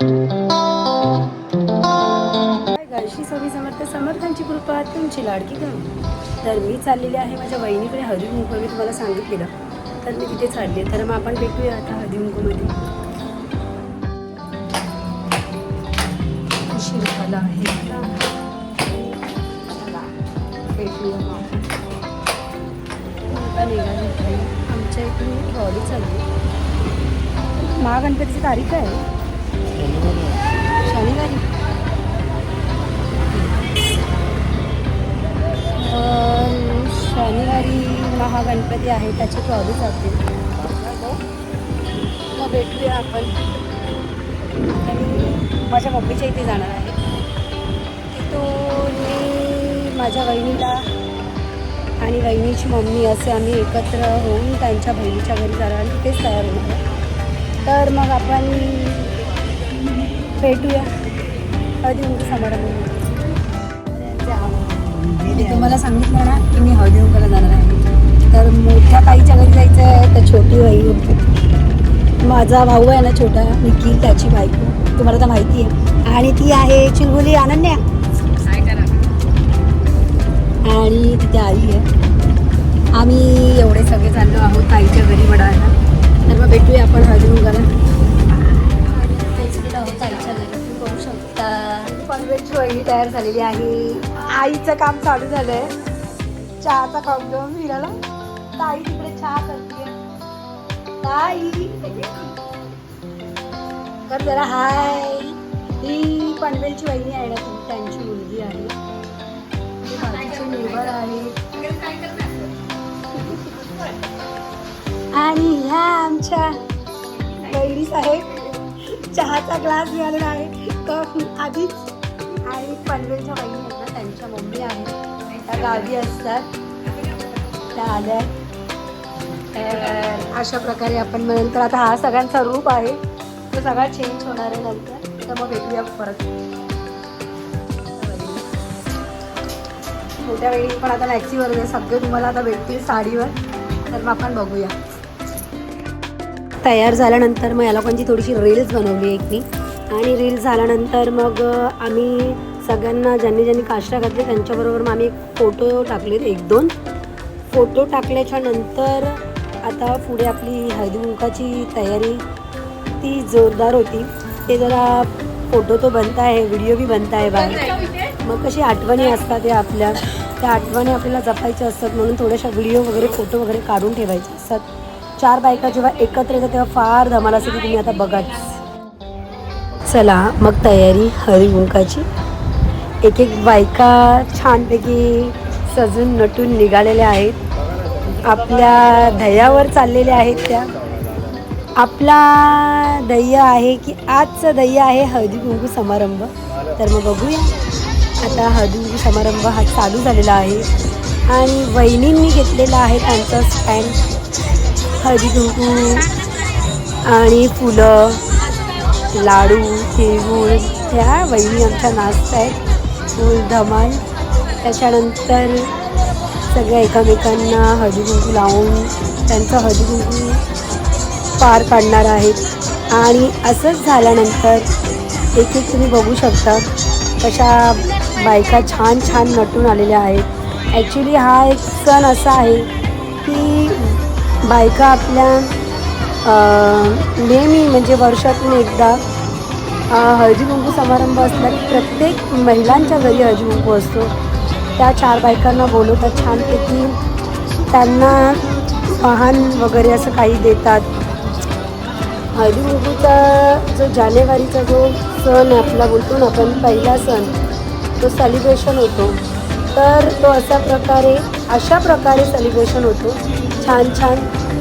श्री स्वामी समर्थ समर्थांची कृपा तुमची लाडकी गं तर मी चाललेली आहे माझ्या वहिनीकडे कुंकू मी तुम्हाला सांगितलेलं. तर मी तिथे चालली तर मग आपण भेटूया आता हळदी कुंकूमध्ये. उशीर झाला आहे भेटूया निघाली. आमच्या इथून ट्रॉली चालली. महागणपतीची तारीख आहे? शनिवारी. शनिवारी महागणपती आहे त्याची ट्रॉली जाते. मग भेटूया आपण. आणि माझ्या मम्मीच्या इथे जाणार आहे. तिथून मी माझ्या वहिनीला आणि वहिनीची मम्मी असे आम्ही एकत्र होऊन त्यांच्या बहिणीच्या घरी जाणार आणि तिथेच तयार होणार. तर मग आपण भेटूया. हळदी कुंकू समारंभ. मी तुम्हाला सांगितलं ना की मी हळदी कुंकाला जाणार आहे. तर मोठ्या ताईच्या घरी जायचं आहे तर छोटी बाई माझा भाऊ आहे ना छोटा निखिल त्याची बायको. तुम्हाला तर माहिती आहे. आणि ती आहे चिंगोली अनन्या. आणि तिथे आई आहे. आम्ही एवढे सगळे चाललो आहोत ताईच्या घरी वडायला. तर मग भेटूया आपण हळदी कुंकाला. घरी तुम्ही करू शकता. कॉन्व्हेंटची वहिनी तयार झालेली आहे. आईचं काम चालू झालंय. चहाचा काम घेऊन फिरायला. ताई तिकडे चहा करते. ताई. तर जरा हाय. ही पनवेलची वहिनी आहे ना तुम्ही त्यांची मुलगी आहे. आहे. आणि ह्या आमच्या बहिणीच आहेत. चहाचा ग्लास मिळालेला आहे. कप आधीच. आणि पनवेलच्या बहिणी आहेत ना त्यांच्या मम्मी आहेत. त्या गावी असतात. त्या आल्या. तर अशा प्रकारे आपण नंतर आता हा सगळ्यांचा रूप आहे. तो सगळा चेंज होणार आहे नंतर. तर मग भेटूया परत. मोठ्या वेळी पण आता मॅक्सीवर सगळे तुम्हाला आता भेटतील साडीवर. तर मग आपण बघूया. तयार झाल्यानंतर मग या लोकांची थोडीशी रील्स बनवली एक मी आणि रील्स झाल्यानंतर मग आम्ही सगळ्यांना ज्यांनी ज्यांनी काष्टा घातली त्यांच्याबरोबर मग आम्ही एक फोटो टाकलेत एक दोन. फोटो टाकल्याच्या नंतर आता पुढे आपली हळदी तयारी ती जोरदार होती. ते जरा फोटो तो बनता आहे व्हिडिओ बी बनता आहे बाहेर. मग कशी आठवणी असतात या आपल्या. त्या आठवणी आपल्याला जपायच्या असतात म्हणून थोड्याशा व्हिडिओ वगैरे फोटो वगैरे काढून ठेवायचे असतात. चार बायका जेव्हा एकत्र येतात तेव्हा फार धमाल असते की तुम्ही आता बघाच. चला मग तयारी हळदी एक एक बायका छानपैकी सजून नटून निघालेल्या आहेत. आपल्या ध्येयावर चाललेल्या आहेत त्या. आपला ध्येय आहे की आजचं ध्येय आहे हळदी कुंकू समारंभ. तर मग बघूया. आता हळदी कुंकू समारंभ हा चालू झालेला आहे. आणि वहिनींनी घेतलेला आहे त्यांचा स्टँड हळदी कुंकू आणि फुलं लाडू तिळगुळ ह्या वहिनी आमच्या नाचत आहेत. फुल धमाल. त्याच्यानंतर सगळ्या एकमेकांना हळदी कुंकू लावून त्यांचं हळदी कुंकू पार काढणार आहेत. आणि असंच झाल्यानंतर एक एक तुम्ही बघू शकता कशा बायका छान छान नटून आलेल्या आहेत. ॲक्च्युली हा एक सण असा आहे बायका आपल्या नेहमी म्हणजे वर्षातून एकदा हळदी कुंकू समारंभ असला की प्रत्येक महिलांच्या घरी हळदी कुंकू असतो. त्या चार बायकांना बोलवतात छानपैकी. त्यांना वाहन वगैरे असं काही देतात. हळदी कुंकूचा जो जानेवारीचा जो सण आपला बोलतो ना आपण पहिला सण तो सेलिब्रेशन होतो. तर तो अशा प्रकारे अशा प्रकारे सेलिब्रेशन होतो. छान छान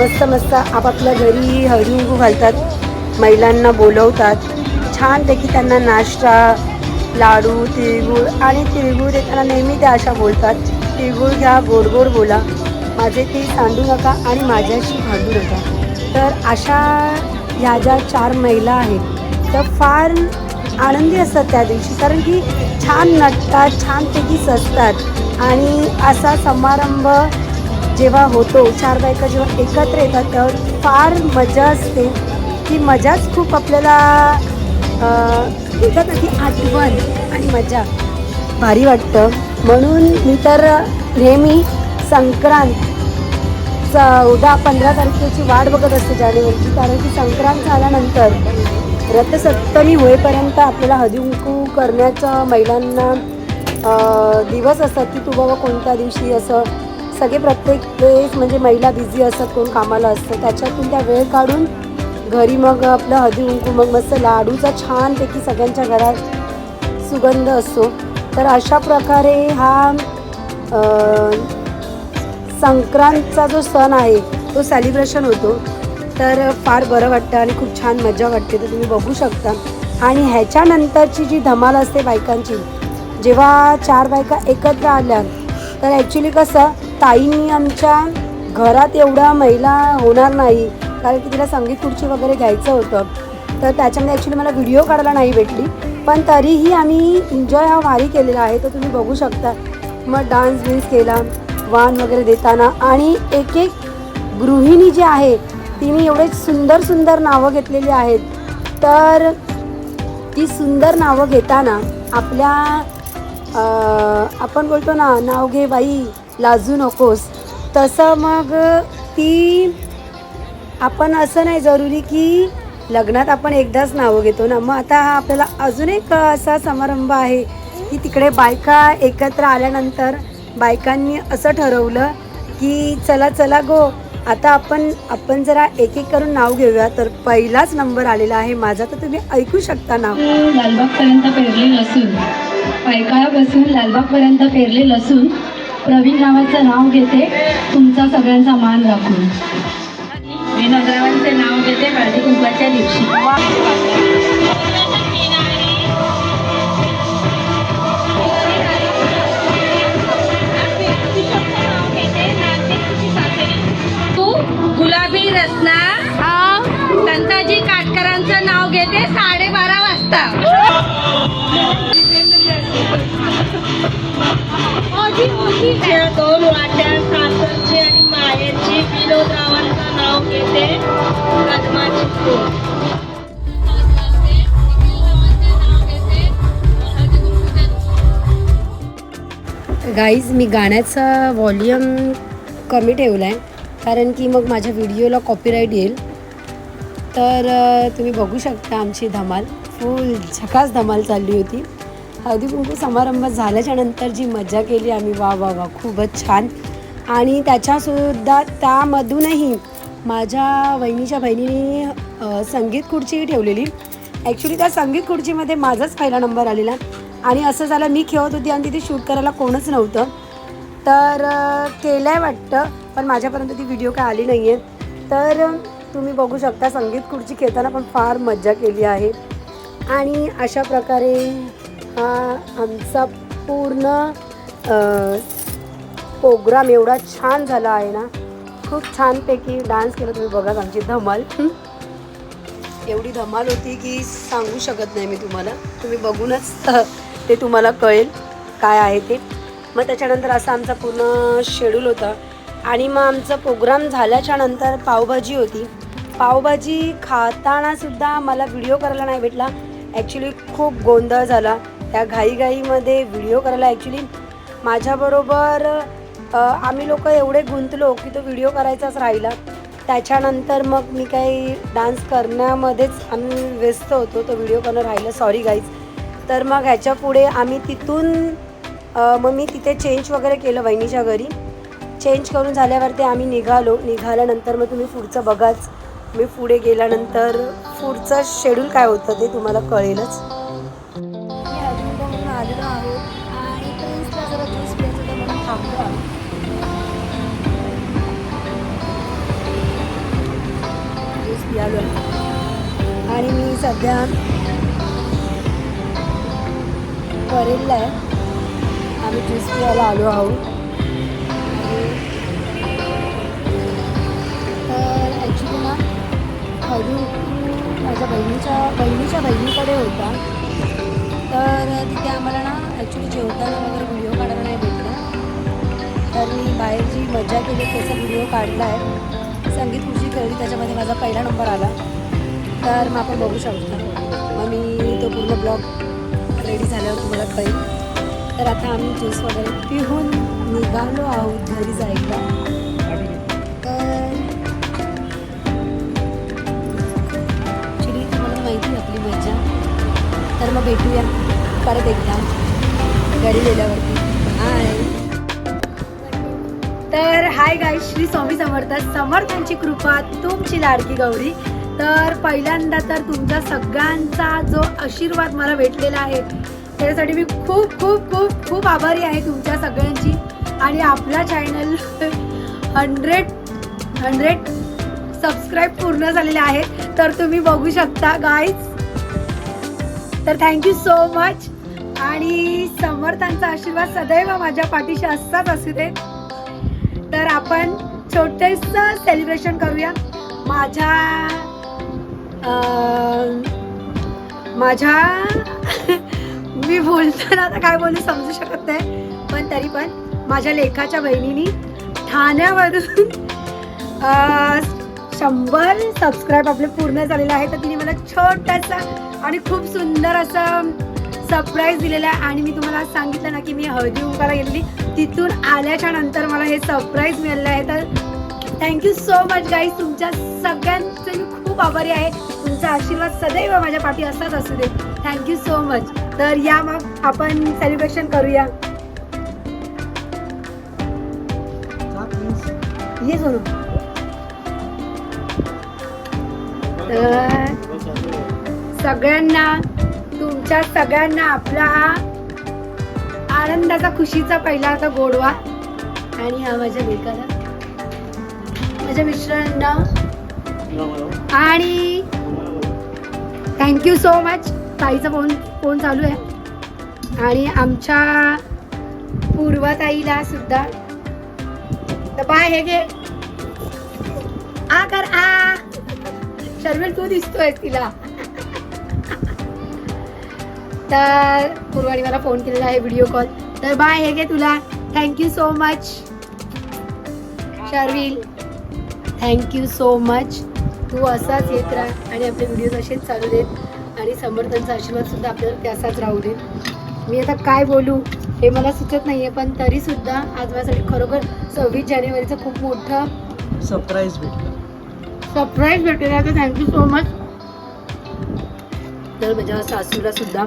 मस्त मस्त आपापल्या घरी हळूहळू घालतात. महिलांना बोलवतात. छानपैकी त्यांना नाश्ता लाडू तिळगुळ आणि तिळगुळ देताना नेहमी त्या अशा बोलतात. तिळगुळ घ्या गोड गोड बोला. माझे ती सांडू नका आणि माझ्याशी भांडू नका. तर अशा ह्या ज्या चार महिला आहेत त्या फार आनंदी असतात त्या दिवशी. कारण की छान नटतात छानपैकी सजतात. आणि असा समारंभ जेव्हा होतो चार बायका जेव्हा एकत्र येतात तेव्हा फार मजा असते. ती मजाच खूप आपल्याला येतात ती ना आठवण आणि मजा. भारी वाटतं. म्हणून मी तर नेहमी संक्रांत चौदा पंधरा तारखेची वाट बघत असते जानेवारीची कारण की संक्रांत झाल्यानंतर रथसप्तमी होईपर्यंत आपल्याला हळदीकुंकू करण्याचं महिलांना दिवस असतात की तू बाबा कोणत्या दिवशी असं सगळे प्रत्येक वेळेस म्हणजे महिला बिझी असतात कोण कामाला असतं त्याच्यातून त्या वेळ काढून घरी मग आपलं हळदी कुंकू मग मस्त लाडूचा छानपैकी सगळ्यांच्या घरात सुगंध असतो. तर अशा प्रकारे हा संक्रांतचा जो सण आहे तो सेलिब्रेशन होतो. तर फार बरं वाटतं आणि खूप छान मजा वाटते तर तुम्ही बघू शकता. आणि ह्याच्यानंतरची जी धमाल असते बायकांची जेव्हा चार बायका एकत्र आल्या तर ॲक्च्युली कसं ताईंनी आमच्या घरात एवढा महिला होणार नाही कारण की तिला संगीत खुर्ची वगैरे घ्यायचं होतं. तर त्याच्यामध्ये ॲक्च्युली मला व्हिडिओ काढायला नाही भेटली. पण तरीही आम्ही एन्जॉय हा भारी केलेला आहे तर तुम्ही बघू शकता. मग डान्स बिन्स केला वान वगैरे देताना. आणि एक एक गृहिणी जी आहे तिने एवढे सुंदर सुंदर नावं घेतलेली आहेत. तर ती सुंदर नावं घेताना आपल्या आपण बोलतो ना नाव घे बाई. लाजू नकोस. तसं मग ती आपण असं नाही जरुरी की लग्नात आपण एकदाच नावं घेतो ना. मग आता हा आपल्याला अजून एक असा समारंभ आहे की तिकडे बायका एकत्र आल्यानंतर बायकांनी असं ठरवलं की चला चला गो आता आपण आपण जरा एक एक करून नाव घेऊया. तर पहिलाच नंबर आलेला आहे माझा. तर तुम्ही ऐकू शकता नाव. लालबागपर्यंत पेरले लसूण पायकाळापासून लालबागपर्यंत पेरले लसूण प्रवीण नावाचं नाव घेते. तुमचा सगळ्यांचा मान राखून. विनोदरावांचे नाव घेते हळदी कुंकवाच्या दिवशी त्या दोन वाट्या सासरची आणि मायेची विनोदरावांचं नाव घेते कदमाची फूल गाईज मी गाण्याचा व्हॉल्यूम कमी ठेवला आहे कारण की मग माझ्या व्हिडिओला कॉपीराईट येईल. तर तुम्ही बघू शकता आमची धमाल. फुल झकास धमाल चालली होती. हळदी कुंकू समारंभ झाल्याच्यानंतर जी मजा केली आम्ही वा वा वा खूपच छान. आणि त्याच्यासुद्धा त्यामधूनही माझ्या वहिनीच्या बहिणीने संगीत खुर्ची ठेवलेली. ॲक्च्युली त्या संगीत खुर्चीमध्ये माझाच पहिला नंबर आलेला. आणि असं झालं मी खेळत होती आणि तिथे शूट करायला कोणच नव्हतं. तर केलं आहे वाटतं पण माझ्यापर्यंत ती व्हिडिओ काय आली नाही आहे तर तुम्ही बघू शकता संगीत खुर्ची खेळताना पण फार मज्जा केली आहे. आणि अशा प्रकारे हा आमचा पूर्ण प्रोग्राम एवढा छान झाला आहे ना. खूप छानपैकी डान्स केला तुम्ही बघा आमची धमाल. एवढी धमाल होती की सांगू शकत नाही मी तुम्हाला. तुम्ही बघूनच ते तुम्हाला कळेल काय आहे ते. मग त्याच्यानंतर असा आमचा पूर्ण शेड्यूल होता. आणि मग आमचा प्रोग्राम झाल्याच्यानंतर पावभाजी होती. पावभाजी खाताना सुद्धा मला व्हिडिओ करायला नाही भेटला. ॲक्च्युली खूप गोंधळ झाला. त्या घाईघाईमध्ये व्हिडिओ करायला ॲक्च्युली माझ्याबरोबर आम्ही लोक एवढे गुंतलो की तो व्हिडिओ करायचाच राहिला. त्याच्यानंतर मग मी काही डान्स करण्यामध्येच आम्ही व्यस्त होतो तो व्हिडिओ करणं राहिलं. सॉरी गाईज तर मग ह्याच्या पुढे आम्ही तिथून मग मी तिथे चेंज वगैरे केलं वहिनीच्या घरी. चेंज करून झाल्यावरती आम्ही निघालो. निघाल्यानंतर मग तुम्ही पुढचं बघाच. मी पुढे गेल्यानंतर पुढचं शेड्यूल काय होतं ते तुम्हाला कळेलच. ज्यूस पियालो आणि मी सध्या परेलला आहे. आम्ही ज्यूस पियाला आलो आहोत. तर ॲक्च्युली ना हळू माझ्या बहिणीच्या बहिणीच्या बहिणीकडे होता. तर तिथे आम्हाला ना ॲक्च्युली जेवताना वगैरे व्हिडिओ तर मी बाहेर जी मजा केली त्याचा व्हिडिओ काढला आहे संगीत खुर्ची खेळली त्याच्यामध्ये माझा पहिला नंबर आला. तर मग आपण बघू शकतो. मग मी तो पूर्ण ब्लॉग रेडी झाल्यावर तुम्हाला कळेल. तर आता आम्ही ज्यूस वगैरे पिऊन निघालो आहोत घरी जायला. तर माहिती आहे आपली तर मग भेटूया परत एकदा. घरी गेल्यावरती. हाय तर हाय गाय श्री स्वामी समर्थ समर्थांची कृपा तुमची लाडकी गौरी. तर पहिल्यांदा तर तुमचा सगळ्यांचा जो आशीर्वाद मला भेटलेला आहे त्याच्यासाठी मी खूप खूप खूप खूप आभारी आहे तुमच्या सगळ्यांची. आणि आपला चॅनल हंड्रेड हंड्रेड सबस्क्राईब पूर्ण झालेले आहेत तर तुम्ही बघू शकता गाईज तर थँक्यू सो मच आणि समर्थांचा आशीर्वाद सदैव माझ्या पाठीशी असताच असू दे. तर आपण छोटेस सेलिब्रेशन करूया. माझ्या माझ्या मी बोलताना आता काय बोलू समजू शकत नाही. पण तरी पण माझ्या लेखाच्या बहिणीनी ठाण्यावरून शंभर सबस्क्राईब आपले पूर्ण झालेले आहे तर तिने मला छोटासा आणि खूप सुंदर असं सरप्राईज दिलेला आहे आणि मी तुम्हाला सांगितलं ना की मी हळदी कुंकाला गेलेली. तिथून आल्याच्यानंतर मला हे सरप्राईज मिळालं आहे. तर थँक्यू सो मच गाईज तुमच्या सगळ्यांचे मी खूप आभारी आहे. तुमचा आशीर्वाद सदैव माझ्या पाठी असाच असू दे. थँक्यू सो मच तर या मग आपण सेलिब्रेशन करूया. ये सोनू तर सगळ्यांना तुमच्या सगळ्यांना आपला हा आनंदाचा खुशीचा पहिला होता गोडवा. आणि हा माझ्या बेकाला माझ्या मिस्टरांना आणि थँक्यू सो मच ताईचा फोन फोन चालू आहे. आणि आमच्या पूर्वताईला सुद्धा. तर बाय हे घे. आ कर आ. शर्मिल तू दिसतोय तिला. तर पूर्वानी मला फोन केलेला आहे व्हिडिओ कॉल तर बाय हे घे तुला. Thank you so much Sharvil thank you so much तू असाच येत राहा आणि आपले व्हिडिओज असेच चालू देत आणि समर्थांचा आशीर्वाद सुद्धा आपल्याला असाच राहू दे मी आता काय बोलू? हे मला सुचत नाही आहे पण तरी सुद्धा आज माझ्यासाठी खरोखर सव्वीस जानेवारीचं खूप मोठं सरप्राईज भेटलं. सरप्राईज भेटलेला आहे तर थँक्यू सो मच तर माझ्या सासूला सुद्धा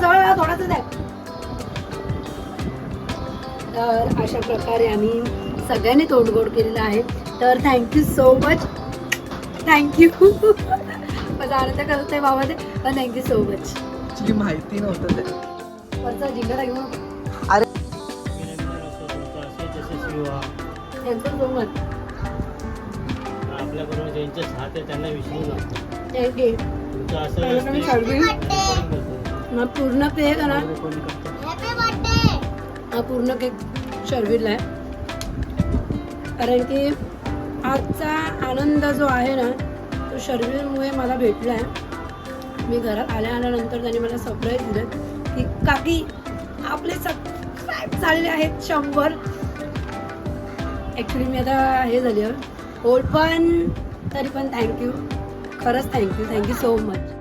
जवळ तर अशा प्रकारे आम्ही सगळ्यांनी तोंडगोड केलेलं आहे. तर थँक्यू सो मच थँक्यू माझा आनंद करत आहे बाबा ते पण थँक्यू सो मच ऍक्च्युली माहिती नव्हतं ते वरचा जिंकला घेऊन थँक्यू सो मच आपल्याबरोबर ज्यांचे साथ आहे त्यांना विसरू नका. थँक्यू तुमचं असं पहिलं मी नसते. शाळवी recording करतो. ना पूर्ण पे करा. हा पूर्ण केक शर्विलला आहे. कारण की आजचा आनंद जो आहे ना तो शर्विलमुळे मला भेटला आहे. मी घरात आल्या आल्यानंतर त्यांनी मला सरप्राईज दिलं की काकी आपले सबस्क्राईब झालेले आहेत शंभर. ॲक्च्युली मी आता हे झाली होल्ड पण तरी पण थँक्यू खरंच थँक्यू थँक्यू सो मच